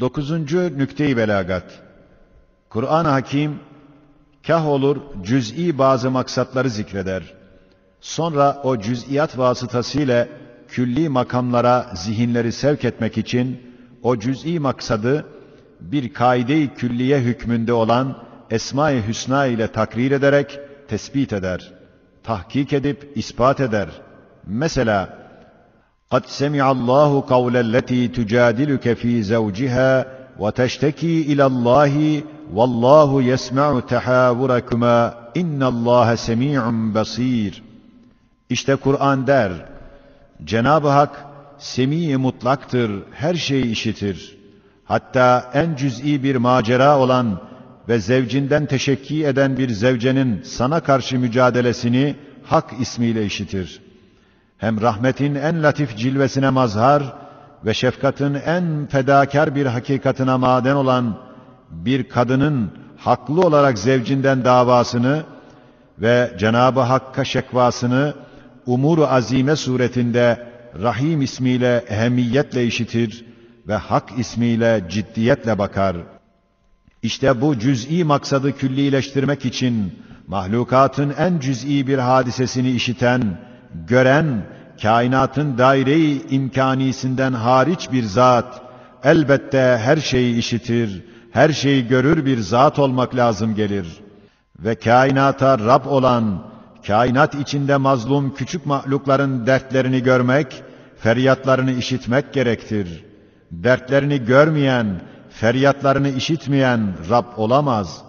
Dokuzuncu nükte-i belagat. Kur'an-ı Hakim, kah olur cüz'i bazı maksatları zikreder. Sonra o cüz'iyat vasıtasıyla külli makamlara zihinleri sevk etmek için o cüz'i maksadı bir kaide-i külliye hükmünde olan Esma-i Hüsna ile takrir ederek tespit eder. Tahkik edip ispat eder. Mesela قد سمع الله قول التي تجادلك في زوجها وتشتكي الى الله والله يسمع تحاوركما ان الله سميع بصير İşte Kur'an der Cenab-ı Hak semi mutlaktır, her şeyi işitir. Hatta en cüz'i bir macera olan ve zevcinden teşekki eden bir zevcenin sana karşı mücadelesini hak ismiyle işitir.'' Hem rahmetin en latif cilvesine mazhar ve şefkatin en fedakar bir hakikatına maden olan bir kadının haklı olarak zevcinden davasını ve Cenab-ı Hakk'a şekvasını umur azime suretinde Rahim ismiyle ehemmiyetle işitir ve Hak ismiyle ciddiyetle bakar. İşte bu cüz'i maksadı küllileştirmek için mahlukatın en cüz'i bir hadisesini işiten gören, kainatın daire-i imkanisinden hariç bir zat, elbette her şeyi işitir, her şeyi görür bir zat olmak lazım gelir. Ve kainata Rab olan, kainat içinde mazlum küçük mahlukların dertlerini görmek, feryatlarını işitmek gerektir. Dertlerini görmeyen, feryatlarını işitmeyen Rab olamaz.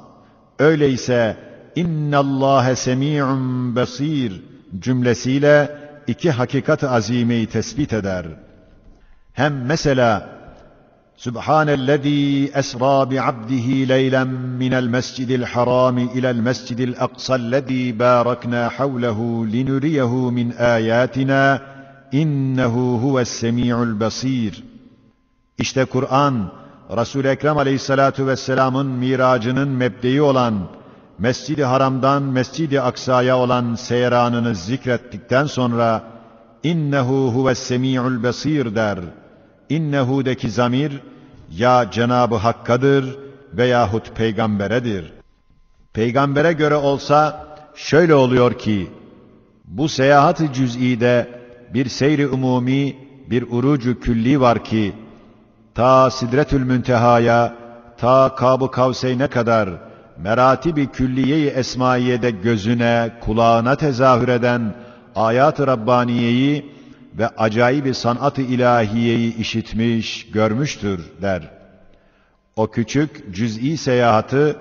Öyleyse, اِنَّ اللّٰهَ سَمِيعٌ basir cümlesiyle iki hakikat azimeyi tespit eder. Hem mesela Subhanellezî esrâ bi abdihi ليلا minel mescidil الحرام ilel mescidil aqsallezî bârakna havlehu linuriyehu min âyâtina innehu إنه هو السميع البصير İşte Kur'an, Resul-i Ekrem aleyhissalâtu Vesselam'ın miracının mebdeyi olan Mescid-i Haram'dan Mescid-i Aksa'ya olan seyranını zikrettikten sonra innehu huves semi'ul basir der. İnnehu'deki zamir ya Cenabı Hakk'adır veyahut peygamberedir. Peygambere göre olsa şöyle oluyor ki bu seyahat-ı cüz'ide bir seyri umumi, bir urucu külli var ki ta Sidretül Münteha'ya, ta Kab-ı Kavseyn'e kadar meratibi külliye-i esmaiyede gözüne, kulağına tezahür eden ayat-ı Rabbaniye'yi ve acayip sanat-ı ilahiyeyi işitmiş, görmüştür der. O küçük cüz'i seyahatı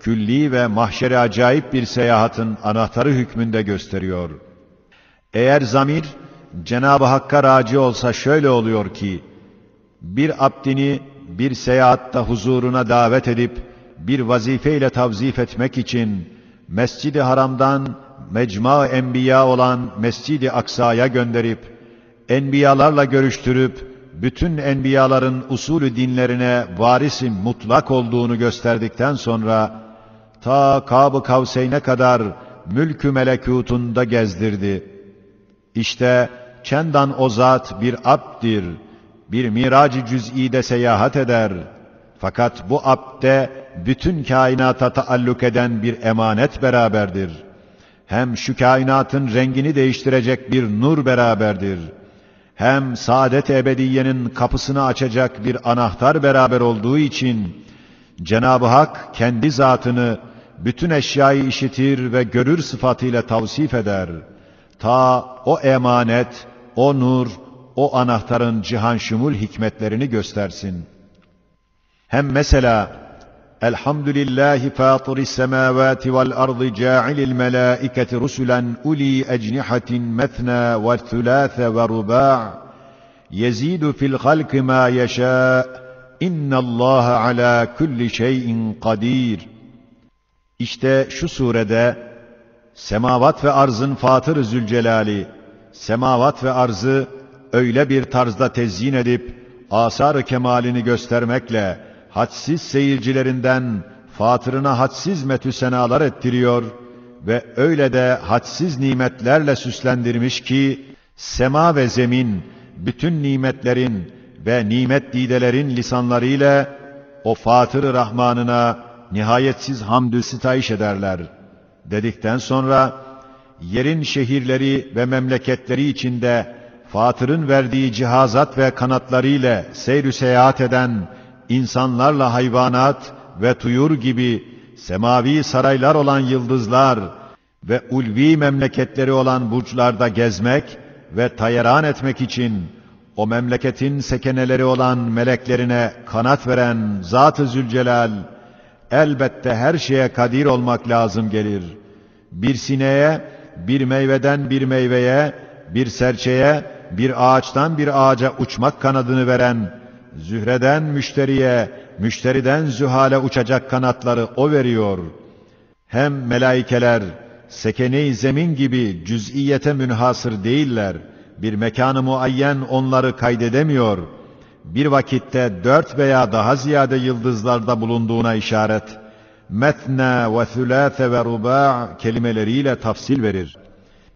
külli ve mahşere acayip bir seyahatın anahtarı hükmünde gösteriyor. Eğer zamir Cenab-ı Hakk'a raci olsa şöyle oluyor ki, bir abdini bir seyahatta huzuruna davet edip bir vazifeyle tavzif etmek için Mescid-i Haram'dan mecma enbiya olan Mescid-i Aksa'ya gönderip enbiyalarla görüştürüp bütün enbiyaların usulü dinlerine varisin mutlak olduğunu gösterdikten sonra ta Kab-ı Kavseyn'e kadar mülkü melekutunda gezdirdi. İşte çendan o zat bir abdir, bir miracı cüz'ide seyahat eder. Fakat bu abde bütün kainata taalluk eden bir emanet beraberdir. Hem şu kainatın rengini değiştirecek bir nur beraberdir. Hem saadet ebediyenin kapısını açacak bir anahtar beraber olduğu için Cenab-ı Hak kendi zatını bütün eşyayı işitir ve görür sıfatıyla tavsif eder. Ta o emanet, o nur, o anahtarın cihan şumul hikmetlerini göstersin. Hem mesela الحمد لله فاطر السماوات والارض جاعل الملائكه رسلا اولي اجنحه مثنى والثلاث ورباع يزيد في الخلق ما يشاء ان الله على كل şeyin kadir İşte şu surede semavat ve arzın Fatır Zülcelali semavat ve arzı öyle bir tarzda tezyin edip asar-ı kemalini göstermekle hadsiz seyircilerinden fatırına hadsiz metüsenalar ettiriyor ve öyle de hadsiz nimetlerle süslendirmiş ki sema ve zemin bütün nimetlerin ve nimet didelerin lisanlarıyla o Fatır-ı Rahmanına nihayetsiz hamdü sitayiş ederler. Dedikten sonra yerin şehirleri ve memleketleri içinde Fatır'ın verdiği cihazat ve kanatlarıyla seyr seyahat eden insanlarla hayvanat ve tuyur gibi semavi saraylar olan yıldızlar ve ulvi memleketleri olan burçlarda gezmek ve tayeran etmek için o memleketin sekeneleri olan meleklerine kanat veren Zat-ı Zülcelal elbette her şeye kadir olmak lazım gelir. Bir sineğe, bir meyveden bir meyveye, bir serçeye, bir ağaçtan bir ağaca uçmak kanadını veren, zühreden müşteriye, müşteriden zühale uçacak kanatları o veriyor. Hem melaikeler, sekene zemin gibi cüz'iyete münhasır değiller. Bir mekanı muayyen onları kaydedemiyor. Bir vakitte dört veya daha ziyade yıldızlarda bulunduğuna işaret. Metna ve thülâfe ve rubâ kelimeleriyle tafsil verir.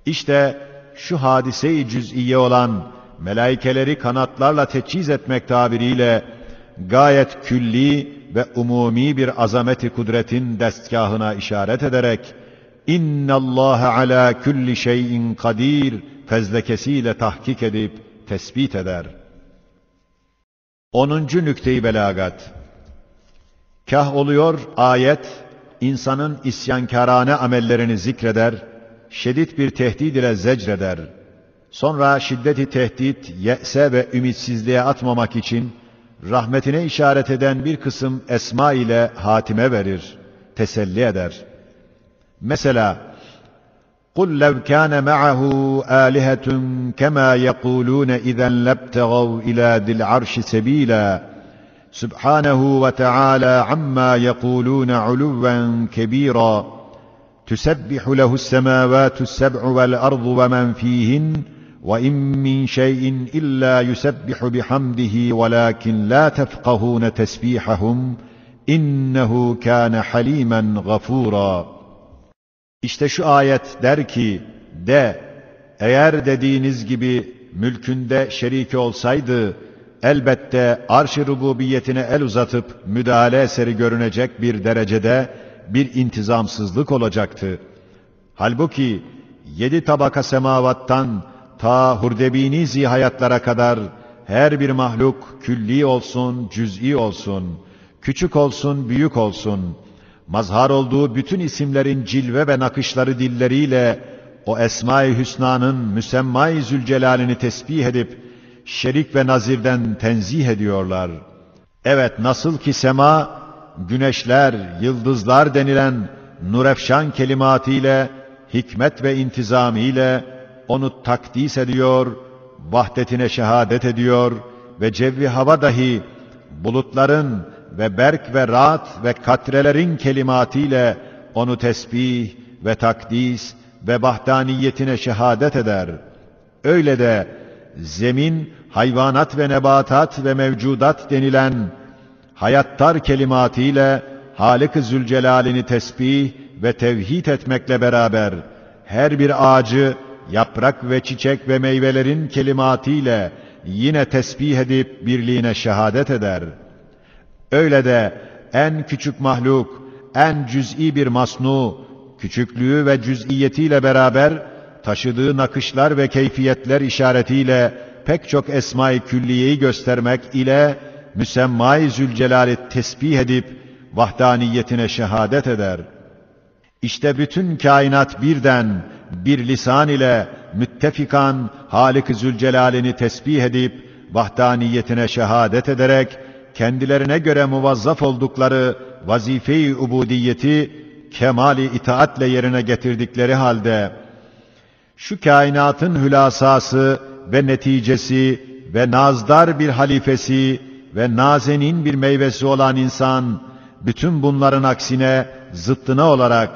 İşte şu hadise-i cüz'iye olan melaikeleri kanatlarla teçhiz etmek tabiriyle gayet külli ve umumi bir azameti kudretin destgahına işaret ederek İnna Allah ala kulli şeyin kadir fezlekesiyle tahkik edip tespit eder. 10. nükteyi belagat Kah oluyor ayet insanın isyankarane amellerini zikreder, şiddet bir tehdit ile zecreder. Sonra şiddeti tehdit, ye'se ve ümitsizliğe atmamak için rahmetine işaret eden bir kısım esma ile hatime verir, teselli eder. Mesela قُلْ لَوْ كَانَ مَعَهُ آلِهَةٌ كَمَا يَقُولُونَ اِذًا لَبْتَغَوْا اِلَى ذِي الْعَرْشِ سَب۪يلًا سُبْحَانَهُ وَتَعَالَى عَمَّا يَقُولُونَ عُلُوًّا كَب۪يرًا تُسَبِّحُ لَهُ السَّمَاوَاتُ السَّبْعُ وَالْأَرْضُ وَمَنْ ف۪يهِنْ وَاِنْ مِنْ شَيْءٍ اِلَّا يُسَبِّحُ بِحَمْدِهِ وَلَكِنْ لَا تَفْقَهُونَ تَسْبِيحَهُمْ اِنَّهُ كَانَ حَل۪يمًا غَفُورًا İşte şu ayet der ki, de, eğer dediğiniz gibi mülkünde şeriki olsaydı, elbette arş-ı rububiyetine el uzatıp müdahale eseri görünecek bir derecede bir intizamsızlık olacaktı. Halbuki yedi tabaka semavattan ta hurdebini zihayatlara kadar her bir mahluk külli olsun, cüz'i olsun, küçük olsun, büyük olsun, mazhar olduğu bütün isimlerin cilve ve nakışları dilleriyle o Esma-i Hüsna'nın müsemma-i Zülcelal'ini tesbih edip şerik ve nazirden tenzih ediyorlar. Evet nasıl ki sema, güneşler, yıldızlar denilen nurefşan kelimatiyle, hikmet ve intizamiyle onu takdis ediyor, vahdetine şehadet ediyor ve cevvi hava dahi bulutların ve berk ve rahat ve katrelerin kelimatiyle onu tesbih ve takdis ve bahtaniyetine şehadet eder. Öyle de zemin, hayvanat ve nebatat ve mevcudat denilen hayattar kelimatiyle Halik-i Zülcelal'ini tesbih ve tevhid etmekle beraber her bir ağacı, yaprak ve çiçek ve meyvelerin kelimatiyle yine tesbih edip birliğine şehadet eder. Öyle de en küçük mahluk, en cüz'i bir masnu, küçüklüğü ve cüz'iyetiyle beraber taşıdığı nakışlar ve keyfiyetler işaretiyle pek çok esma-i külliyeyi göstermek ile müsemma-i Zülcelal'i tesbih edip vahdaniyetine şehadet eder. İşte bütün kainat birden bir lisan ile müttefikan Halik-i Zülcelal'ini tesbih edip vahdaniyetine şehadet ederek kendilerine göre muvazzaf oldukları vazife-i ubudiyeti kemali itaatle yerine getirdikleri halde şu kainatın hülasası ve neticesi ve nazdar bir halifesi ve nazenin bir meyvesi olan insan bütün bunların aksine zıttına olarak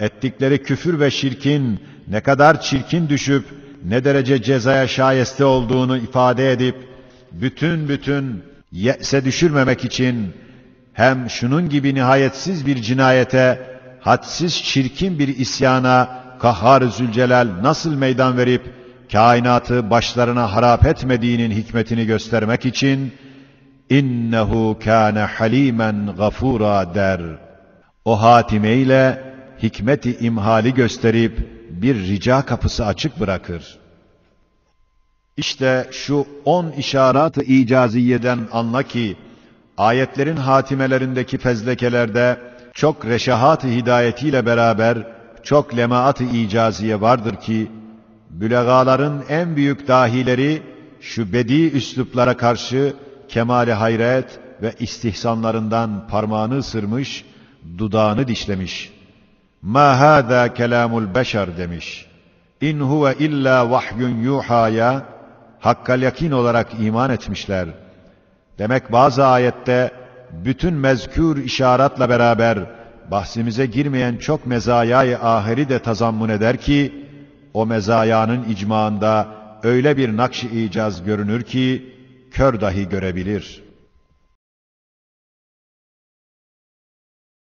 ettikleri küfür ve şirkin ne kadar çirkin düşüp ne derece cezaya şayeste olduğunu ifade edip bütün bütün ye'se düşürmemek için hem şunun gibi nihayetsiz bir cinayete, hadsiz çirkin bir isyana Kahhar Zülcelal nasıl meydan verip kainatı başlarına harap etmediğinin hikmetini göstermek için innehu kâne halimen gafura der. O hatime ile hikmeti imhali gösterip bir rica kapısı açık bırakır. İşte şu on işaret-ı icaziyeden anla ki, ayetlerin hatimelerindeki fezlekelerde çok reşahat-ı hidayetiyle beraber çok lemaat-ı icaziye vardır ki, bülegaların en büyük dahileri şu bedi üsluplara karşı kemali hayret ve istihsanlarından parmağını ısırmış, dudağını dişlemiş. Ma hâzâ kelâmul beşer demiş. İn huve illa vahyun yuhaya hakkal yakin olarak iman etmişler. Demek bazı ayette bütün mezkür işaretle beraber bahsimize girmeyen çok mezayayı ahiri de tazammun eder ki o mezayanın icmaında öyle bir nakş-ı icaz görünür ki kör dahi görebilir.''